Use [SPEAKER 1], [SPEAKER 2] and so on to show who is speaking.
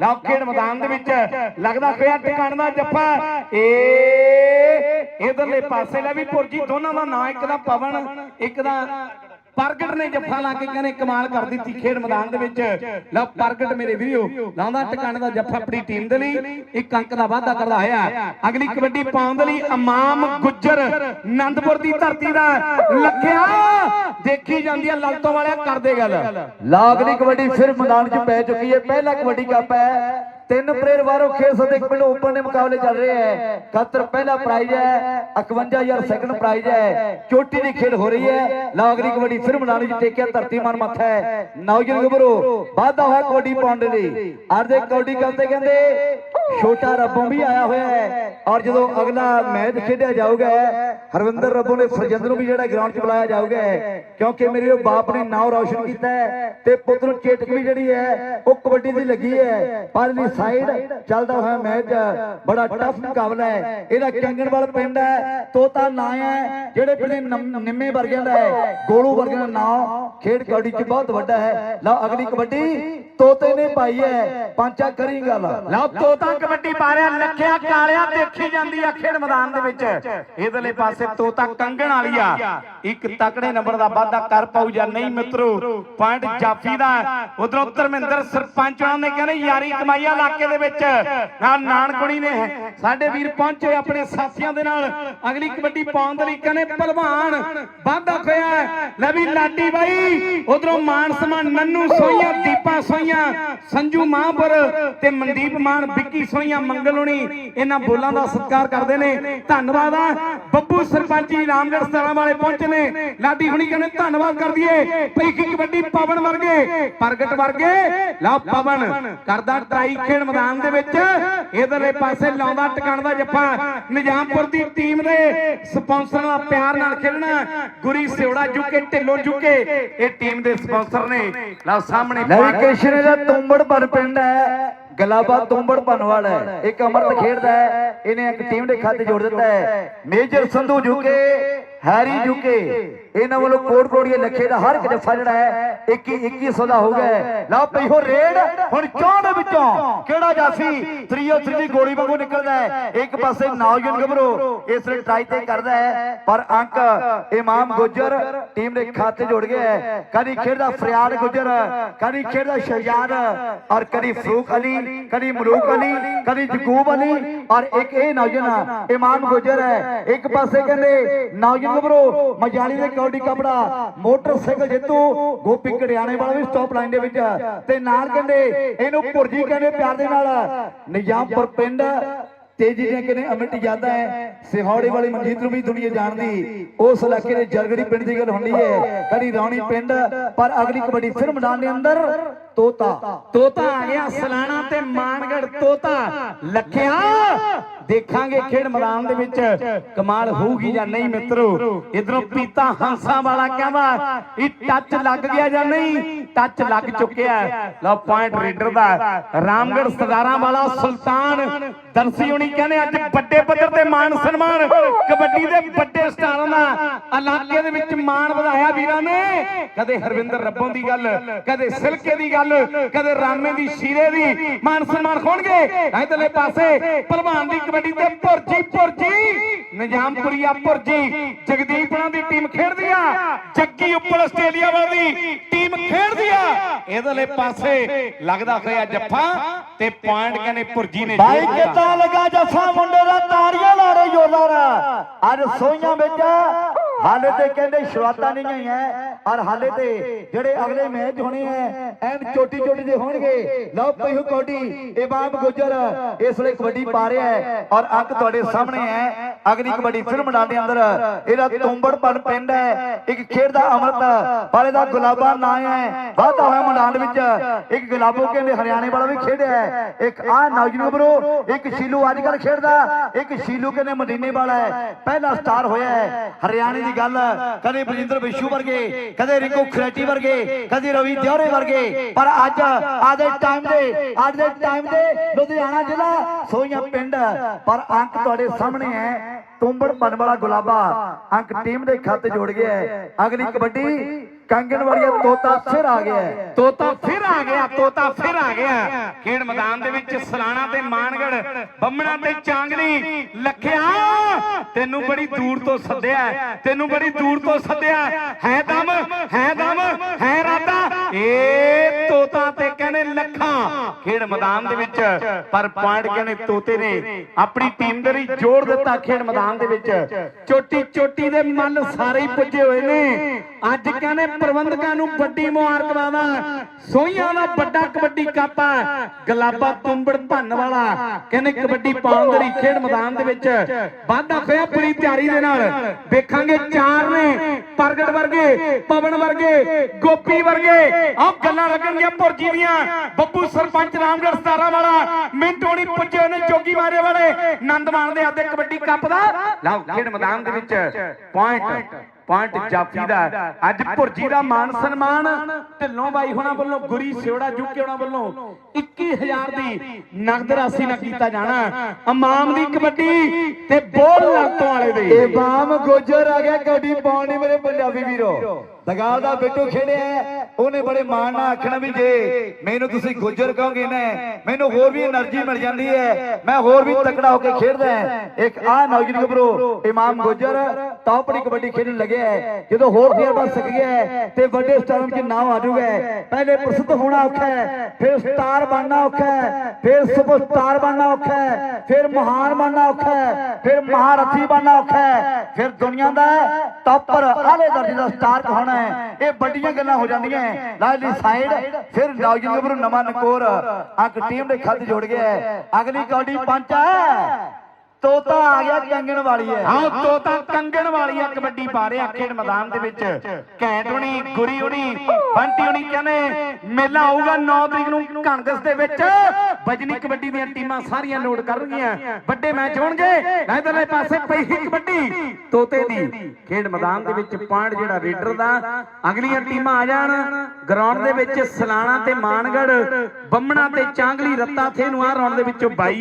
[SPEAKER 1] ਲਓ ਖੇਡ ਮੈਦਾਨ ਦੇ ਵਿੱਚ ਲੱਗਦਾ ਪਿਆ ਟਿਕਾਣ ਦਾ ਜੱਫਾ। ਏ ਇਧਰਲੇ ਪਾਸੇ ਲੈ ਵੀ ਪੁਰਜੀ ਦੋਨਾਂ ਦਾ ਨਾਂ ਇੱਕ ਦਾ ਪਵਨ ਇੱਕ ਦਾ ਪ੍ਰਗਟ ਨੇ ਜੱਫਾ ਲਾ ਕੇ ਕਹਿੰਦੇ ਕਮਾਲ ਕਰ ਦਿੱਤੀ ਖੇਡ ਮੈਦਾਨ ਦੇ ਵਿੱਚ। ਲਓ ਪ੍ਰਗਟ ਮੇਰੇ ਵੀਰੋ, ਲਾਉਂਦਾ ਟਿਕਾਣ ਦਾ ਜੱਫਾ ਆਪਣੀ ਟੀਮ ਦੇ ਲਈ। ਇੱਕ ਅੰਕ ਦਾ ਵਾਅਦਾ ਕਰਦਾ ਹੋਇਆ। ਅਗਲੀ ਕਬੱਡੀ ਪਾਉਣ ਦੇ ਲਈ ਇਮਾਮ ਗੁੱਜਰ ਆਨੰਦਪੁਰ ਦੀ ਧਰਤੀ ਦਾ ਲੱਖਿਆ। ਦੇਖੀ ਜਾਂਦੀ ਹੈ ਲਲਤੋਂ ਵਾਲਿਆ ਕਰਦੇ ਗੱਲ।
[SPEAKER 2] ਲਾਗਲੀ ਕਬੱਡੀ ਫਿਰ ਮੈਦਾਨ 'ਚ ਪੈ ਚੁੱਕੀ ਹੈ। ਪਹਿਲਾ ਕਬੱਡੀ ਕੱਪ ਹੈ ਤਿੰਨ ਪਲੇਅਰ ਬਾਹਰੋਂ ਖੇਡ ਸਕਦੇ, ਇੱਕ ਓਪਨ ਦੇ ਮੁਕਾਬਲੇ ਚੱਲ ਰਹੇ ਹੈ। ਖਾਤਰ ਪਹਿਲਾ ਪ੍ਰਾਈਜ਼ ਹੈ 51000 ਸੈਕੰਡ ਪ੍ਰਾਈਜ਼ ਹੈ। ਚੋਟੀ ਦੀ ਖੇਡ ਹੋ ਰਹੀ ਹੈ। ਲਾਗਲੀ ਕਬੱਡੀ ਫਿਰ ਮੈਦਾਨ 'ਚ ਟੇਕਿਆ ਧਰਤੀ ਮਾਨ ਮੱਥਾ ਹੈ। ਨੌਜਵਾਨ ਗੱਭਰੂ ਵਾਧਾ ਹੋਇਆ ਕਬੱਡੀ ਪਾਉਣ ਲਈ। ਅਰ ਦੇ ਕਬੱਡੀ ਕੱਪ ਕਹਿੰਦੇ, ਛੋਟਾ ਰੱਬੋਂ ਵੀ ਆਇਆ ਹੋਇਆ ਹੈ। ਔਰ ਜਦੋਂ ਅਗਲਾ ਮੈਚ ਖੇਡਿਆ ਜਾਊਗਾ, ਹਰਵਿੰਦਰ ਰੱਬੋਂ ਨੇ ਫਰਜੰਦ ਨੂੰ ਵੀ ਜਿਹੜਾ ਗਰਾਊਂਡ 'ਚ ਬੁਲਾਇਆ ਜਾਊਗਾ, ਕਿਉਂਕਿ ਮੇਰੇ ਉਹ ਬਾਪ ਨੇ ਨਾਮ ਰੌਸ਼ਨ ਕੀਤਾ ਹੈ ਤੇ ਪੁੱਤ ਨੂੰ ਚੇਟਕ ਵੀ ਜਿਹੜੀ ਹੈ, ਉਹ ਕਬੱਡੀ ਦੀ ਲੱਗੀ ਹੈ। ਪਰਲੀ ਸਾਈਡ ਚੱਲਦਾ ਹੋਇਆ ਮੈਚ। ਬੜਾ ਟਫ ਮੁਕਾਬਲਾ ਹੈ। ਇਹਦਾ ਕੰਗਣਵਾਲ ਪਿੰਡ ਹੈ। ਤੋਤਾ ਨਾਂ ਹੈ, ਜਿਹੜੇ ਪਿੰਡ ਨਿੰਮੇ ਵਰਗਿਆਂ ਦਾ ਹੈ। ਗੋਲੂ ਵਰਗਿਆਂ ਦਾ ਨਾਂ। ਖੇਡ ਕਬੱਡੀ 'ਚ ਬਹੁਤ ਵੱਡਾ ਹੈ। ਲਓ ਅਗਲੀ ਕਬੱਡੀ। ਤੋਤੇ ਨੇ ਪਾਈ ਹੈ। ਪਾਂਚਾ ਕਰੀ ਗੱਲ।
[SPEAKER 1] ਲਓ ਤੋਤਾ ਕਬੱਡੀ ਪਾ ਰਿਹਾ। ਲੱਖਿਆ ਕਾਲਿਆ ਦੇਖੀ ਜਾਂਦੀ ਆ ਖੇਡ ਮੈਦਾਨ ਦੇ ਵਿੱਚ। ਇਧਰਲੇ ਪਾਸੇ ਤੋਤਾ ਕੰਗਣ ਵਾਲੀ ਆ। ਇੱਕ ਤਕੜੇ ਨੰਬਰ ਦਾ ਵਾਅਦਾ ਕਰ ਪਾਉ ਜਾਂ ਨਹੀਂ ਮਿੱਤਰੋ? ਪੁਆਇੰਟ ਜਾਫੀ ਦਾ ਉਧਰੋਂ ਧਰਮਿੰਦਰ ਸਰਪੰਚ ਉਹਨਾਂ ਨੇ ਕਹਿੰਦੇ ਯਾਰੀ ਕਮਾਈਆ ਇਲਾਕੇ ਦੇ ਵਿੱਚ। ਨਾਲ ਨਾਨਕੁਣੀ ਨੇ ਸਾਡੇ ਵੀਰ ਪਹੁੰਚੇ ਆਪਣੇ ਸਾਥੀਆਂ ਦੇ ਨਾਲ। ਅਗਲੀ ਕਬੱਡੀ ਪਾਉਣ ਦੇ ਲਈ ਕਹਿੰਦੇ ਪਹਿਲਵਾਨ ਵਾਧਾ ਖੋਇਆ ਲੈ ਵੀ ਲਾਡੀ ਬਾਈ। ਉਧਰੋਂ ਮਾਨ ਸਮਾਨ ਨੰਨੂ ਸੋਈਆਂ ਦੀਪਾ ਸੋਈਆਂ ਸੰਜੂ ਮਾਹਪੁਰ ਤੇ ਮਨਦੀਪ ਮਾਨ, ਵਿੱਕੀ ਸੋਈਆਂ ਮੰਗਲੋਣੀ ਇਹਨਾਂ ਬੋਲਾਂ ਦਾ ਸਤਿਕਾਰ ਕਰਦੇ ਨੇ। ਧੰਨਵਾਦ ਆ। ਬੱਬੂ ਸਰਪੰਚੀ ਰਾਮਗੜ੍ਹ ਸਤਾਰਾਂ ਵਾਲੇ ਪਹੁੰਚੇ ਨੇ। ਲਾਡੀ ਹੁਣੀ ਕਹਿੰਦੇ, ਧੰਨਵਾਦ ਕਰ ਦਈਏ। ਭਈ ਕਬੱਡੀ ਪਵਨ ਵਰਗੇ, ਪ੍ਰਗਟ ਵਰਗੇ ਲਾ ਪਵਨ ਕਰਦਾ ਟਰਾਈ ਖੇਡ ਮੈਦਾਨ ਦੇ ਵਿੱਚ। ਇਧਰਲੇ ਪਾਸੇ ਲਾਉਂਦਾ ਟਿਕਾਣ ਦਾ ਜੱਫਾ। ਨਿਜ਼ਾਮਪੁਰ ਦੀ ਟੀਮ ਦੇ ਸਪਾਂਸਰਾਂ ਦਾ ਪਿਆਰ ਨਾਲ ਖੇਡਣਾ। ਗੁਰੀ ਸਿਉੜਾ ਜੁਕੇ ਢਿੱਲੋਂ ਜੁਕੇ। ਇਹ ਟੀਮ ਦੇ ਸਪਾਂਸਰ ਨੇ। ਲਓ ਸਾਹਮਣੇ
[SPEAKER 2] ਲੈ ਕ੍ਰਿਸ਼ਨ ਦਾ ਤੁੰਬੜ ਬਣ ਪਿੰਡ ਹੈ। ਗਲਾਬਾ ਤੁੰਬੜ ਬਣਵਾਲ ਹੈ। ਇੱਕ ਅਮਰਤ ਖੇਡਦਾ ਹੈ। ਇਹਨੇ ਇੱਕ ਟੀਮ ਦੇ ਖਾਤੇ ਜੋੜ ਦਿੱਤਾ ਹੈ। ਮੇਜਰ ਸੰਧੂ ਜੁਕੇ ਹੈਰੀ ਜੁਕੇ, ਇਹਨਾਂ ਵੱਲੋਂ ਕੋਟ ਕੋੜੀਏ ਲੱਖੇ ਦਾ ਹਰ ਇੱਕ ਜੱਫਾ ਜਿਹੜਾ ਹੈ 21 2100 ਦਾ ਹੋ ਗਿਆ ਲਓ ਪਈ ਹੋ ਰੇਡ, ਹੁਣ ਚੌਂ ਦੇ ਵਿੱਚੋਂ ਕਿਹੜਾ ਜਾਫੀ ਤ੍ਰੀਓ ਤ੍ਰੀ ਗੋਲੀ ਵਾਂਗੂ ਨਿਕਲਦਾ ਹੈ। ਇੱਕ ਪਾਸੇ ਨੌਜਵਾਨ ਗੱਭਰੂ ਇਸ ਲਈ ਟਰਾਈ ਤੇ ਕਰਦਾ ਹੈ, ਪਰ ਅੰਕ ਇਮਾਮ ਗੁੱਜਰ ਟੀਮ ਦੇ ਖਾਤੇ ਜੁੜ ਗਿਆ ਹੈ। ਕਦੀ ਖੇਡਦਾ ਫਰਿਆਦ ਗੁੱਜਰ, ਕਦੀ ਖੇਡਦਾ ਸ਼ਹਿਜਾਦ ਔਰ ਕਦੀ ਫਰੂਕ ਅਲੀ, ਕਦੀ ਮਲੂਕ ਅਲੀ, ਕਦੀ ਜਕੂਬ ਅਲੀ। ਔਰ ਇੱਕ ਇਹ ਨੌਜਵਾਨ ਇਮਾਮ ਗੁੱਜਰ ਹੈ, ਇੱਕ ਪਾਸੇ ਕਹਿੰਦੇ ਨੌਜਵਾਨ ਗੱਭਰੂ ਮਜਾਲੀ ਦੇ ਕੌਡੀ ਕਪੜਾ, ਮੋਟਰਸਾਈਕਲ ਜੇਤੂ, ਗੋਪੀ ਕੜਿਆਣੇ ਵਾਲਾ ਵੀ ਸਟਾਪ ਲਾਈਨ ਦੇ ਵਿੱਚ ਤੇ ਨਾਲ ਕਹਿੰਦੇ, ਇਹਨੂੰ ਭੁਰਜੀ ਕਹਿੰਦੇ ਪਿਆਰ ਦੇ ਨਾਲ। ਨਿਜ਼ਾਮਪੁਰ ਪਿੰਡ, ਤੇਜੀ ਦੀਆਂ ਕਿਨੇ ਅਮਿਟ ਜ਼ਿਆਦਾ ਹੈ ਸਿਹੌੜੇ ਵਾਲੀ ਮਨਜੀਤ ਨੂੰ ਵੀ ਦੁਨੀਆ ਜਾਣਦੀ। ਉਸ ਇਲਾਕੇ ਦੇ ਜਰਗੜੀ ਪਿੰਡ ਦੀ ਗੱਲ ਹੁੰਦੀ ਹੈ। ਕੜੀ ਰੌਣੀ ਪਿੰਡ, ਪਰ ਅਗਲੀ ਕਬੱਡੀ ਫਿਰ ਮੈਦਾਨ ਦੇ ਅੰਦਰ ਤੋਤਾ।
[SPEAKER 1] ਤੋਤਾ ਆ ਗਿਆ ਸਲਾਣਾ ਤੇ ਮਾਨਗੜ ਤੋਤਾ। ਲੱਖਿਆ, ਦੇਖਾਂਗੇ ਖੇਡ ਮੈਦਾਨ ਦੇ ਵਿੱਚ ਕਮਾਲ ਹੋਊਗੀ ਜਾਂ ਨਹੀਂ ਮਿੱਤਰੋ। ਇਧਰੋਂ ਪੀਤਾ ਹੰਸਾਂ ਵਾਲਾ ਕਹਿੰਦਾ, ਇਹ ਟੱਚ ਲੱਗ ਗਿਆ ਜਾਂ ਨਹੀਂ? ਟੱਚ ਲੱਗ ਚੁੱਕਿਆ। ਲਓ ਪੁਆਇੰਟ ਰੇਡਰ ਦਾ। ਰਾਮਗੜ ਸਰਦਾਰਾਂ ਵਾਲਾ ਸੁਲਤਾਨ ਦਰਸੀ ਹੋਣੀ ਕਹਿੰਦੇ, ਅੱਜ ਵੱਡੇ ਪੱਧਰ ਤੇ ਮਾਨ ਸਨਮਾਨ। ਕਬੱਡੀ ਦੇ ਵੱਡੇ ਸਟਾਰਾਂ ਦਾ ਇਲਾਕੇ ਦੇ ਵਿੱਚ ਮਾਣ ਵਧਾਇਆ ਵੀਰਾਂ ਨੇ। ਕਦੇ ਹਰਵਿੰਦਰ ਰੱਬੋਂ ਦੀ ਗੱਲ, ਕਦੇ ਸਿਲਕੇ ਦੀ ਗੱਲ। ਕਦੇ ਰਾਮੇ ਦੀ ਸ਼ੀਰੇ ਦੀ ਮਾਨ ਸਨਮਾਨ ਹੋਣਗੇ ਇਧਰਲੇ ਪਾਸੇ ਭਲਵਾਨ ਦੀ ਕਬੱਡੀ ਤੇ ਭੁਰਜੀ ਭੁਰਜੀ ਨਿਜ਼ਾਮਪੁਰੀਆ ਭੁਰਜੀ ਜਗਦੀਪਣਾ ਦੀ ਟੀਮ ਖੇਡਦੀ ਆ ਜੱਗੀ ਉੱਪਰ ਆਸਟ੍ਰੇਲੀਆ ਵਾਲੀ ਟੀਮ ਖੇਡਦੀ ਆ। ਇਧਰਲੇ ਪਾਸੇ ਲੱਗਦਾ ਹੋਇਆ ਜੱਫਾ ਤੇ ਪੁਆਇੰਟ ਕਹਿੰਦੇ ਭੁਰਜੀ ਨੇ ਦਿੱਤਾ।
[SPEAKER 2] ਕਿੱਦਾਂ ਲੱਗਾ ਜੱਫਾ? ਮੁੰਡੇ ਦਾ ਤਾੜੀਆਂ ਲਾ ਰਹੇ ਜ਼ੋਰਦਾਰ ਅੱਜ ਸੋਈਆਂ ਵਿੱਚ ਹਾਲੇ ਤੇ ਕਹਿੰਦੇ ਸ਼ੁਰੂਆਤਾਂ ਨਹੀਂ ਹੋਈਆਂ ਔਰ ਹਾਲੇ ਤੇ ਜਿਹੜੇ ਅਗਲੇ ਮੈਚ ਹੋਣੇ ਐ ਐਨ ਚੋਟੀ ਚੋਟੀ ਦੇ ਹੋਣਗੇ। ਲਓ ਪਈਹੂ ਕੋਡੀ ਇਮਾਮ ਗੁਜਰ ਇਸ ਵੇਲੇ ਕਬੱਡੀ ਪਾ ਰਿਹਾ ਹੈ ਔਰ ਅੰਕ ਤੁਹਾਡੇ ਸਾਹਮਣੇ ਹੈ। ਅਗਲੀ ਕਬੱਡੀ ਫਿਲਮ ਮੈਦਾਨ ਅੰਦਰ, ਇਹਦਾ ਤੁੰਬੜਪਨ ਪਿੰਡ ਹੈ, ਇੱਕ ਖੇਡ ਦਾ ਅਮਰਤ, ਪਰ ਇਹਦਾ ਗੁਲਾਬਾ ਨਾਂ ਹੈ। ਵਾਧਾ ਹੋਇਆ ਮੈਦਾਨ ਵਿੱਚ, ਇੱਕ ਗੁਲਾਬੋ ਕਹਿੰਦੇ ਹਰਿਆਣੇ ਵਾਲਾ ਵੀ ਖੇਡਿਆ ਹੈ। ਇੱਕ ਆ ਨੌਜਵਾਨ ਬਰੋ ਇੱਕ ਸ਼ੀਲੂ ਅੱਜ ਕੱਲ ਖੇਡਦਾ, ਇੱਕ ਸ਼ੀਲੂ ਕਹਿੰਦੇ ਮਦੀਨੇ ਵਾਲਾ ਹੈ। ਪਹਿਲਾ ਸਟਾਰ ਹੋਇਆ ਹੈ, ਹਰਿਆਣੇ ਦੀ ਗੱਲ ਕਦੇ ਬਲਜਿੰਦਰ ਬਿਸ਼ੂ ਵਰਗੇ ਕਦੇ ਰਿੰਕੂ ਖਰੇਟੀ ਵਰਗੇ ਕਦੇ ਰਵੀ ਦਿਉਰੇ ਵਰਗੇ। ਪਰ ਅੱਜ ਆਦੇ ਟਾਈਮ ਦੇ ਅੱਜ ਦੇ ਟਾਈਮ ਦੇ ਲੁਧਿਆਣਾ ਜ਼ਿਲ੍ਹਾ ਸੋਈਆਂ ਪਿੰਡ ਪਰ ਅੰਕ ਤੁਹਾਡੇ ਸਾਹਮਣੇ ਹੈ। ਤੁੰਬੜ ਬਨ ਵਾਲਾ ਗੁਲਾਬਾ ਅੰਕ ਟੀਮ ਦੇ ਖਾਤੇ ਜੋੜ ਗਿਆ ਹੈ। ਅਗਲੀ ਕਬੱਡੀ ਕੰਗਣ ਵਾਲੀਆ ਤੋਤਾ ਫਿਰ ਆ ਗਿਆ
[SPEAKER 1] ਤੋਤਾ ਫਿਰ ਆ ਗਿਆ, ਤੋਤਾ ਫਿਰ ਆ ਗਿਆ। ਖੇਡ ਮੈਦਾਨ ਦੇ ਵਿੱਚ ਸਲਾਣਾ ਤੇ ਮਾਨਗੜ, ਬੰਮਣਾ ਤੇ ਚਾਂਗਲੀ, ਲਖਿਆ। ਤੈਨੂੰ ਬੜੀ ਦੂਰ ਤੋਂ ਸੱਦਿਆ ਤੈਨੂੰ ਬੜੀ ਦੂਰ ਤੋਂ ਸੱਦਿਆ ਹੈ। ਹੈ ਦਮ ਹੈ ਦਮ, ਹੈ ਰਾਤਾ। ਏ ਤੋਤਾ ਤੇ ਕਹਿੰਦੇ ਲੱਖਾਂ। ਖੇਡ ਮੈਦਾਨ ਦੇ ਵਿੱਚ ਪਰ ਪੁਆਇੰਟ ਕਹਿੰਦੇ ਤੋਤੇ ਨੇ ਆਪਣੀ ਟੀਮ ਦੇ ਲਈ ਜੋੜ ਦਿੱਤਾ ਖੇਡ ਮੈਦਾਨ ਦੇ ਵਿੱਚ। ਚੋਟੀ ਚੋਟੀ ਦੇ ਮੱਲ ਸਾਰੇ ਹੀ ਪੁੱਜੇ ਹੋਏ ਨੇ। ਅੱਜ ਕਹਿੰਦੇ ਪ੍ਰਬੰਧਕਾਂ ਨੂੰ ਵੱਡੀ ਮੁਬਾਰਕਬਾਦਾਂ ਸੋਹੀਆਂ ਦਾ ਵੱਡਾ ਕਬੱਡੀ ਕੱਪ ਹੈ ਗਲਾਬਾ ਤੁੰਬੜ ਭੰਨ ਵਾਲਾ। ਕਹਿੰਦੇ ਕਬੱਡੀ ਪਾਉਣ ਦੇ ਲਈ ਖੇਡ ਮੈਦਾਨ ਦੇ ਵਿੱਚ ਵਾਧਾ ਹੋਇਆ ਪੂਰੀ ਤਿਆਰੀ ਦੇ ਨਾਲ। ਵੇਖਾਂਗੇ ਚਾਰ ਨੇ, ਪ੍ਰਗਟ ਵਰਗੇ, ਪਵਨ ਵਰਗੇ, ਗੋਪੀ ਵਰਗੇ। ਆਹ ਗੱਲਾਂ ਲੱਗਣਗੀਆਂ ਭੁਰਜੀ ਦੀਆਂ। ਬੱਬੂ ਸਰਪੰਚ ਰਾਮਗੜ੍ਹ ਸਤਾਰਾ ਵਾਲਾ ਮਿੰਟੋਣੀ ਪੁੱਜੇ ਹੋਏ ਨੇ ਜੋਗੀ ਮਾਰੇ ਵਾਲੇ। ਆਨੰਦ ਮਾਣਦੇ ਆਦੇ ਕਬੱਡੀ ਕੱਪ ਦਾ। ਲਓ, ਖੇਡ ਮੈਦਾਨ ਦੇ ਵਿੱਚ ਪੁਆਇੰਟ ਪੁਆਇੰਟ ਜਾਫੀ ਦਾ ਅੱਜ ਭੁਰਜੀ ਦਾ ਮਾਨ ਸਨਮਾਨ ਢਿੱਲੋਂ ਬਾਈ ਹੋਣਾ ਵੱਲੋਂ ਗੁਰੀ ਸਿਉੜਾ ਜੁਕੇ ਹੋਣਾ ਵੱਲੋਂ 21000 ਦੀ ਨਗਦ ਰਾਸ਼ੀ ਨਾਲ ਕੀਤਾ ਜਾਣਾ। ਇਮਾਮ ਦੀ ਕਬੱਡੀ ਤੇ ਬੋਲ ਲੜਤੋਂ ਵਾਲੇ ਦੀ।
[SPEAKER 2] ਇਮਾਮ ਗੋਜਰ ਆ ਗਿਆ ਗੱਡੀ ਪਾਉਣੀ ਮੇਰੇ ਪੰਜਾਬੀ ਵੀਰੋ। ਦਗਾਲ ਦਾ ਬਿੱਟੂ ਖੇੜਿਆ ਉਹਨੇ ਬੜੇ ਮਾਣ ਨਾਲ ਆਖਣਾ ਵੀ ਜੇ ਮੈਨੂੰ ਤੁਸੀਂ ਗੁਜਰ ਕਹੋਗੇ ਨਾ ਮੈਨੂੰ ਹੋਰ ਵੀ એનર્ਜੀ ਮਿਲ ਜਾਂਦੀ ਹੈ। ਮੈਂ ਹੋਰ ਵੀ ਤਕੜਾ ਹੋ ਕੇ ਖੇਡਦਾ ਇੱਕ ਆ ਨੌਜਵਾਨ ਗਬਰੋ ਇਮਾਮ ਗੁਜਰ ਟੌਪ ਦੀ ਕਬੱਡੀ ਖੇਡਣ ਲੱਗੇ ਹੈ। ਜਦੋਂ ਹੋਰ ਫੇਰ ਬਣ ਸਕ ਗਿਆ ਹੈ, ਤੇ ਵੱਡੇ ਸਟਾਰਾਂ 'ਚ ਨਾਮ ਆ ਜਾਊਗਾ ਪਹਿਲੇ ਪ੍ਰਸਿੱਧ ਹੋਣਾ ਔਖਾ ਹੈ, ਫਿਰ ਸਟਾਰ ਬਣਨਾ ਔਖਾ ਹੈ, ਫਿਰ ਸੁਪਰਸਟਾਰ ਬਣਨਾ ਔਖਾ ਹੈ, ਫਿਰ ਮਹਾਨ ਬਣਨਾ ਔਖਾ ਹੈ, ਫਿਰ ਮਹਾਰਥੀ ਬਣਨਾ ਔਖਾ ਹੈ, ਫਿਰ ਦੁਨੀਆ ਦਾ ਟੌਪਰ ਆਲੇ ਦਰਜੇ ਦਾ ਸਟਾਰ ਕਹਾਉਣਾ ਹੈ। ਇਹ ਵੱਡੀਆਂ ਗੱਲਾਂ ਹੋ ਜਾਂਦੀਆਂ ਹੈ। ਲਾਲੀ ਸਾਈਡ, ਫਿਰ ਨੌਜਵਾਨ ਗੱਭਰੂ ਨਵਾਂ ਨਕੋਰ, ਅੰਕ ਟੀਮ ਦੇ ਖੱਤ ਜੋੜ ਗਿਆ ਅਗਲੀ ਕੌਡੀ ਪੰਚ ਹੈ। ਤੋਤਾ ਆ ਗਿਆ ਕੰਗਣ ਵਾਲੀ ਹੈ।
[SPEAKER 1] ਆਹ ਤੋਤਾ ਕੰਗਣ ਵਾਲੀ ਆ ਕਬੱਡੀ ਪਾ ਰਿਹਾ ਖੇਡ ਮੈਦਾਨ ਦੇ ਵਿੱਚ। ਘੈਂਟ ਹੋਣੀ, ਗੁਰੀ ਹੋਣੀ, ਬੰਟੀ ਹੋਣੀ ਕਹਿੰਦੇ ਮੇਲਾ ਆਊਗਾ 9 ਤਰੀਕ ਨੂੰ ਕਣਗਸ ਦੇ ਵਿੱਚ। ਬਜਨੀ ਕਬੱਡੀ ਦੀਆਂ ਟੀਮਾਂ ਸਾਰੀਆਂ ਲੋਡ ਕਰਨਗੀਆਂ। ਵੱਡੇ ਮੈਚ ਹੋਣਗੇ ਇਧਰਲੇ ਪਾਸੇ ਪਈ ਹੀ ਕਬੱਡੀ। ਤੋਤੇ ਦੀ ਖੇਡ ਮੈਦਾਨ ਦੇ ਵਿੱਚ ਪੁਆਇੰਟ ਜਿਹੜਾ ਰੇਡਰ ਦਾ, ਅਗਲੀਆਂ ਟੀਮਾਂ ਆ ਜਾਣ। ਗਰਾਊਂਡ ਦੇ ਵਿੱਚ ਸਲਾਣਾ ਤੇ ਮਾਨਗੜ ਬੰਮਣਾ ਤੇ ਚਾਂਗਲੀ, ਰੱਤਾ ਥੇ ਨੂੰ ਆ ਰੌਣ ਦੇ ਵਿੱਚੋਂ ਬਾਈ